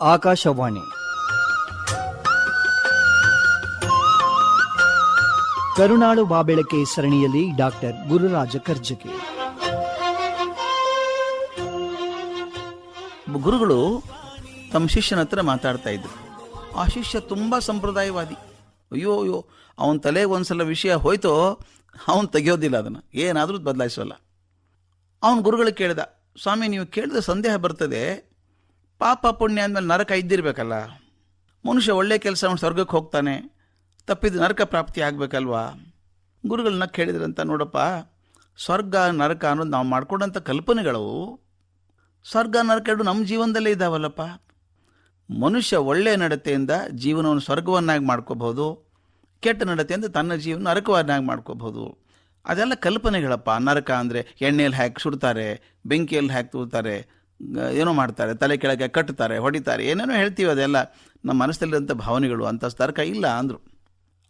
ಆಕಾಶವಾಣಿ. ಕರುಣಾಳು ಬಾಬೆಳಕೆ ಸರಣಿಯಲ್ಲಿ ಡಾಕ್ಟರ್ ಗುರುರಾಜ ಕರ್ಜಗಿ ಗುರುಗಳು ತಮ್ಮ ಶಿಷ್ಯನ ಹತ್ರ ಮಾತಾಡ್ತಾ ಇದ್ರು. ಆ ಶಿಷ್ಯ ತುಂಬ ಸಂಪ್ರದಾಯವಾದಿ. ಅಯ್ಯೋ ಅಯ್ಯೋ, ಅವನ ತಲೆಗೆ ಒಂದ್ಸಲ ವಿಷಯ ಹೋಯ್ತೋ, ಅವನು ತೆಗೆಯೋದಿಲ್ಲ ಅದನ್ನು. ಏನಾದರೂ ಬದಲಾಯಿಸೋಲ್ಲ. ಅವನು ಗುರುಗಳು ಕೇಳಿದ, ಸ್ವಾಮಿ, ನೀವು ಕೇಳಿದ ಸಂದೇಹ ಬರ್ತದೆ ಪಾಪ ಪುಣ್ಯ ಅಂದಮೇಲೆ ನರಕ ಇದ್ದಿರಬೇಕಲ್ಲ. ಮನುಷ್ಯ ಒಳ್ಳೆ ಕೆಲಸ ಅವನು ಸ್ವರ್ಗಕ್ಕೆ ಹೋಗ್ತಾನೆ, ತಪ್ಪಿದ ನರಕ ಪ್ರಾಪ್ತಿ ಆಗಬೇಕಲ್ವಾ? ಗುರುಗಳನ್ನ ಕೇಳಿದ್ರಂತ ನೋಡಪ್ಪ, ಸ್ವರ್ಗ, ನರಕ ಅನ್ನೋದು ನಾವು ಮಾಡ್ಕೊಂಡಂಥ ಕಲ್ಪನೆಗಳು ಸ್ವರ್ಗ, ನರಕ ಎರಡು ನಮ್ಮ ಜೀವನದಲ್ಲೇ ಇದ್ದಾವಲ್ಲಪ್ಪ ಮನುಷ್ಯ ಒಳ್ಳೆಯ ನಡತೆಯಿಂದ ಜೀವನವನ್ನು ಸ್ವರ್ಗವನ್ನಾಗಿ ಮಾಡ್ಕೋಬಹುದು, ಕೆಟ್ಟ ನಡತೆಯಿಂದ ತನ್ನ ಜೀವನ ನರಕವನ್ನಾಗಿ ಮಾಡ್ಕೋಬಹುದು. ಅದೆಲ್ಲ ಕಲ್ಪನೆಗಳಪ್ಪ. ನರಕ ಅಂದರೆ ಎಣ್ಣೆಯಲ್ಲಿ ಹಾಕಿ ಸುಡ್ತಾರೆ, ಬೆಂಕಿಯಲ್ಲಿ ಹಾಕಿ ತೂತಾರೆ ಗ- ಏನೋ ಮಾಡ್ತಾರೆ, ತಲೆ ಕೆಳಗೆ ಕಟ್ಟುತ್ತಾರೆ ಹೊಡಿತಾರೆ, ಏನೇನೋ ಹೇಳ್ತೀವಿ ಅದೆಲ್ಲ. ನಮ್ಮ ಮನಸ್ಸಲ್ಲಿರೋಂಥ ಭಾವನೆಗಳು ಅಂಥ ತರ್ಕ ಇಲ್ಲ ಅಂದರು.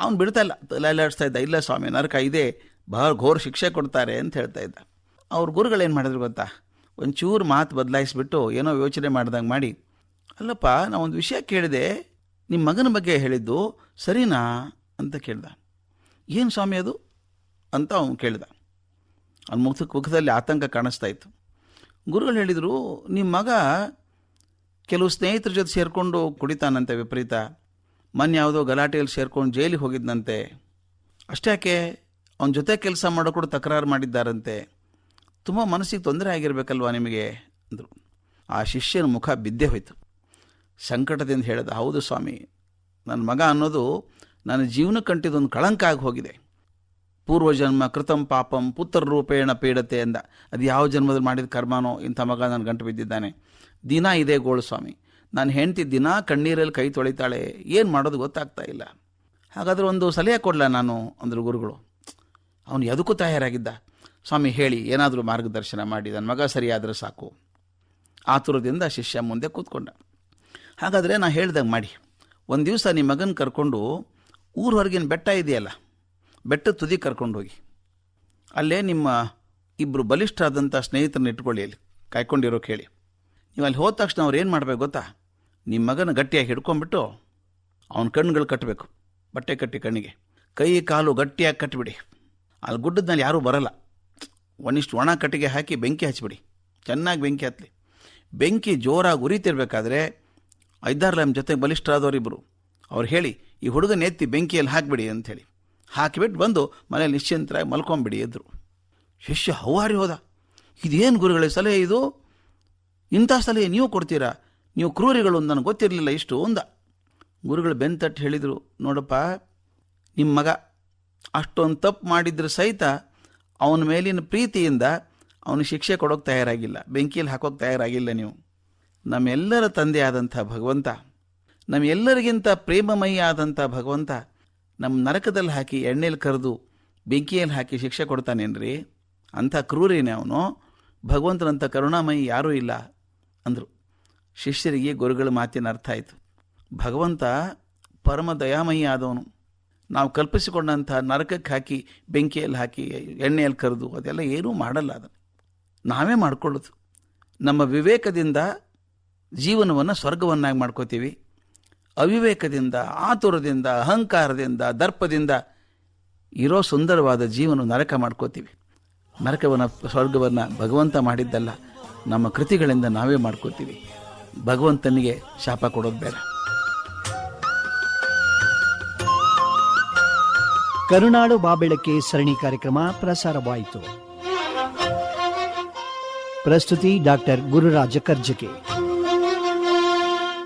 ಅವನು ಬಿಡ್ತಾ ಇಲ್ಲ ತಲೆಲ್ಲಾಡಿಸ್ತಾ ಇದ್ದ, ಇಲ್ಲ ಸ್ವಾಮಿ, ನರಕ ಇದೆ, ಬಹಳ ಘೋರ ಶಿಕ್ಷೆ ಕೊಡ್ತಾರೆ ಅಂತ ಹೇಳ್ತಾ ಇದ್ದ. ಅವ್ರ ಗುರುಗಳೇನು ಮಾಡಿದ್ರು ಗೊತ್ತಾ? ಒಂಚೂರು ಮಾತು ಬದಲಾಯಿಸಿಬಿಟ್ಟು ಏನೋ ಯೋಚನೆ ಮಾಡ್ದಂಗೆ ಮಾಡಿ, ಅಲ್ಲಪ್ಪ ನಾ ಒಂದು ವಿಷಯ ಕೇಳಿದೆ ನಿಮ್ಮ ಮಗನ ಬಗ್ಗೆ ಹೇಳಿದ್ದು ಸರಿನಾ ಅಂತ ಕೇಳ್ದ. ಏನು ಸ್ವಾಮಿ ಅದು? ಅಂತ ಅವನು ಕೇಳ್ದ. ಅವ್ನ ಮುಖದಲ್ಲಿ ಆತಂಕ ಕಾಣಿಸ್ತಾ ಇತ್ತು. ಗುರುಗಳು ಹೇಳಿದರು ನಿಮ್ಮ ಮಗ ಕೆಲವು ಸ್ನೇಹಿತರ ಜೊತೆ ಸೇರಿಕೊಂಡು ಕುಡಿತಾನಂತೆ ವಿಪರೀತ. ಮೊನ್ನೆ ಯಾವುದೋ ಗಲಾಟೆಯಲ್ಲಿ ಸೇರ್ಕೊಂಡು ಜೈಲಿಗೆ ಹೋಗಿದ್ದಂತೆ ಅಷ್ಟ್ಯಾಕೆ ಅವನ ಜೊತೆ ಕೆಲಸ ಮಾಡೋ ಕೂಡ ತಕರಾರು ಮಾಡಿದ್ದಾರಂತೆ. ತುಂಬ ಮನಸ್ಸಿಗೆ ತೊಂದರೆ ಆಗಿರಬೇಕಲ್ವಾ ನಿಮಗೆ? ಅಂದರು. ಆ ಶಿಷ್ಯನ ಮುಖ ಬಿದ್ದೆ ಹೋಯಿತು. ಸಂಕಟದಿಂದ ಹೇಳಿದ, ಹೌದು ಸ್ವಾಮಿ ನನ್ನ ಮಗ ಅನ್ನೋದು ನನ್ನ ಜೀವನಕ್ಕೆ ಒಂದು ಕಳಂಕ ಆಗಿ ಹೋಗಿದೆ. ಪೂರ್ವಜನ್ಮ ಕೃತಂ ಪಾಪಂ ಪುತ್ರ ರೂಪೇಣ ಪೀಡತೆ ಅಂದ ಅದು ಯಾವ ಜನ್ಮದಲ್ಲಿ ಮಾಡಿದ ಕರ್ಮನೋ? ಇಂಥ ಮಗ ನನ್ನ ಗಂಟು ಬಿದ್ದಿದ್ದಾನೆ. ದಿನ ಇದೇ ಗೋಳು ಸ್ವಾಮಿ. ನಾನು ಹೆಂಡ್ತಿ ದಿನ ಕಣ್ಣೀರಲ್ಲಿ ಕೈ ತೊಳಿತಾಳೆ. ಏನು ಮಾಡೋದು ಗೊತ್ತಾಗ್ತಾ ಇಲ್ಲ. ಹಾಗಾದ್ರೆ ಒಂದು ಸಲಹೆ ಕೊಡಲ ನಾನು? ಅಂದರು ಗುರುಗಳು. ಅವನು ಎದಕ್ಕೂ ತಯಾರಾಗಿದ್ದ. ಸ್ವಾಮಿ, ಹೇಳಿ, ಏನಾದರೂ ಮಾರ್ಗದರ್ಶನ ಮಾಡಿ. ನನ್ನ ಮಗ ಸರಿಯಾದರೆ ಸಾಕು. ಆತುರದಿಂದ ಶಿಷ್ಯ ಮುಂದೆ ಕೂತ್ಕೊಂಡ. ಹಾಗಾದರೆ ನಾನು ಹೇಳ್ದಂಗೆ ಮಾಡಿ. ಒಂದು ದಿವಸ ನಿಮ್ಮ ಮಗನ ಕರ್ಕೊಂಡು ಊರ ಹೊರಗಿನ ಬೆಟ್ಟ ಇದೆಯಲ್ಲ ಬೆಟ್ಟದ ತುದಿ ಕರ್ಕೊಂಡೋಗಿ. ಅಲ್ಲೇ ನಿಮ್ಮ ಇಬ್ಬರು ಬಲಿಷ್ಠ ಆದಂಥ ಸ್ನೇಹಿತರನ್ನ ಇಟ್ಕೊಳ್ಳಿ ಅಲ್ಲಿ, ಕಾಯ್ಕೊಂಡಿರೋಕೆ ಹೇಳಿ. ನೀವು ಅಲ್ಲಿ ಹೋದ ತಕ್ಷಣ ಅವ್ರು ಏನು ಮಾಡಬೇಕು ಗೊತ್ತಾ? ನಿಮ್ಮ ಮಗನ ಗಟ್ಟಿಯಾಗಿ ಹಿಡ್ಕೊಂಬಿಟ್ಟು ಅವನ ಕಣ್ಣುಗಳು ಕಟ್ಟಬೇಕು ಬಟ್ಟೆ ಕಟ್ಟಿ ಕಣ್ಣಿಗೆ. ಕೈ ಕಾಲು ಗಟ್ಟಿಯಾಗಿ ಕಟ್ಟಿಬಿಡಿ ಅಲ್ಲಿ ಗುಡ್ಡದ್ನಲ್ಲಿ ಯಾರೂ ಬರಲ್ಲ. ಒಂದಿಷ್ಟು ಒಣ ಕಟ್ಟಿಗೆ ಹಾಕಿ ಬೆಂಕಿ ಹಚ್ಚಿಬಿಡಿ ಚೆನ್ನಾಗಿ ಬೆಂಕಿ ಹತ್ತಲಿ ಬೆಂಕಿ ಜೋರಾಗಿ ಉರಿತಿರ್ಬೇಕಾದ್ರೆ ಐದಾರು ನಮ್ಮ ಜೊತೆ ಬಲಿಷ್ಠರಾದವರಿಬ್ಬರು ಅವ್ರು ಹೇಳಿ, ಈ ಹುಡುಗನ ಎತ್ತಿ ಬೆಂಕಿಯಲ್ಲಿ ಹಾಕಿಬಿಡಿ ಅಂಥೇಳಿ ಹಾಕಿಬಿಟ್ಟು ಬಂದು ಮನೇಲಿ ನಿಶ್ಚಿಂತರಾಗಿ ಮಲ್ಕೊಂಬಿಡಿ ಎದ್ರು ಶಿಷ್ಯ ಹೌಹಾರಿ ಹೋದ. ಇದೇನು ಗುರುಗಳೇ, ಸಲಹೆ ಇದು? ಇಂಥ ಸಲಹೆ ನೀವು ಕೊಡ್ತೀರಾ? ನೀವು ಕ್ರೂರಿಗಳು ನನಗೆ ಗೊತ್ತಿರಲಿಲ್ಲ ಇಷ್ಟು ಒಂದ. ಗುರುಗಳು ಬೆಂತಟ್ಟು ಹೇಳಿದರು, ನೋಡಪ್ಪ ನಿಮ್ಮ ಮಗ ಅಷ್ಟೊಂದು ತಪ್ಪು ಮಾಡಿದ್ರೆ ಸಹಿತ ಅವನ ಮೇಲಿನ ಪ್ರೀತಿಯಿಂದ ಅವನು ಶಿಕ್ಷೆ ಕೊಡೋಕೆ ತಯಾರಾಗಿಲ್ಲ. ಬೆಂಕಿಯಲ್ಲಿ ಹಾಕೋಕೆ ತಯಾರಾಗಿಲ್ಲ ನೀವು. ನಮ್ಮೆಲ್ಲರ ತಂದೆ ಆದಂಥ ಭಗವಂತ, ನಮ್ಮೆಲ್ಲರಿಗಿಂತ ಪ್ರೇಮಮಯಿ ಆದಂಥ ಭಗವಂತ ನಮ್ಮ ನರಕದಲ್ಲಿ ಹಾಕಿ ಎಣ್ಣೆಯಲ್ಲಿ ಕರೆದು ಬೆಂಕಿಯಲ್ಲಿ ಹಾಕಿ ಶಿಕ್ಷೆ ಕೊಡ್ತಾನೇನ್ರಿ? ಅಂಥ ಕ್ರೂರೇನೆ ಅವನು. ಭಗವಂತನಂಥ ಕರುಣಾಮಯಿ ಯಾರೂ ಇಲ್ಲ ಅಂದರು. ಶಿಷ್ಯರಿಗೆ ಗುರುಗಳ ಮಾತಿನ ಅರ್ಥ ಆಯಿತು. ಭಗವಂತ ಪರಮ ದಯಾಮಯಿ ಆದವನು. ನಾವು ಕಲ್ಪಿಸಿಕೊಂಡಂಥ ನರಕಕ್ಕೆ ಹಾಕಿ ಬೆಂಕಿಯಲ್ಲಿ ಹಾಕಿ ಎಣ್ಣೆಯಲ್ಲಿ ಕರೆದು ಅದೆಲ್ಲ ಏನೂ ಮಾಡಲ್ಲ ಅದನ್ನು. ನಾವೇ ಮಾಡ್ಕೊಳ್ಳೋದು. ನಮ್ಮ ವಿವೇಕದಿಂದ ಜೀವನವನ್ನು ಸ್ವರ್ಗವನ್ನಾಗಿ ಮಾಡ್ಕೋತೀವಿ. ಅವಿವೇಕದಿಂದ, ಆತುರದಿಂದ, ಅಹಂಕಾರದಿಂದ, ದರ್ಪದಿಂದ ಇರೋ ಸುಂದರವಾದ ಜೀವನ ನರಕ ಮಾಡ್ಕೋತೀವಿ. ನರಕವನ್ನು, ಸ್ವರ್ಗವನ್ನು ಭಗವಂತ ಮಾಡಿದ್ದಲ್ಲ, ನಮ್ಮ ಕೃತಿಗಳಿಂದ ನಾವೇ ಮಾಡ್ಕೋತೀವಿ. ಭಗವಂತನಿಗೆ ಶಾಪ ಕೊಡೋದು ಬೇಡ. ಕರುನಾಡು ಬಾಬೆಳಕೆ ಸರಣಿ ಕಾರ್ಯಕ್ರಮ ಪ್ರಸಾರವಾಯಿತು. ಪ್ರಸ್ತುತಿ ಡಾಕ್ಟರ್ ಗುರುರಾಜ ಕರ್ಜಕೆ.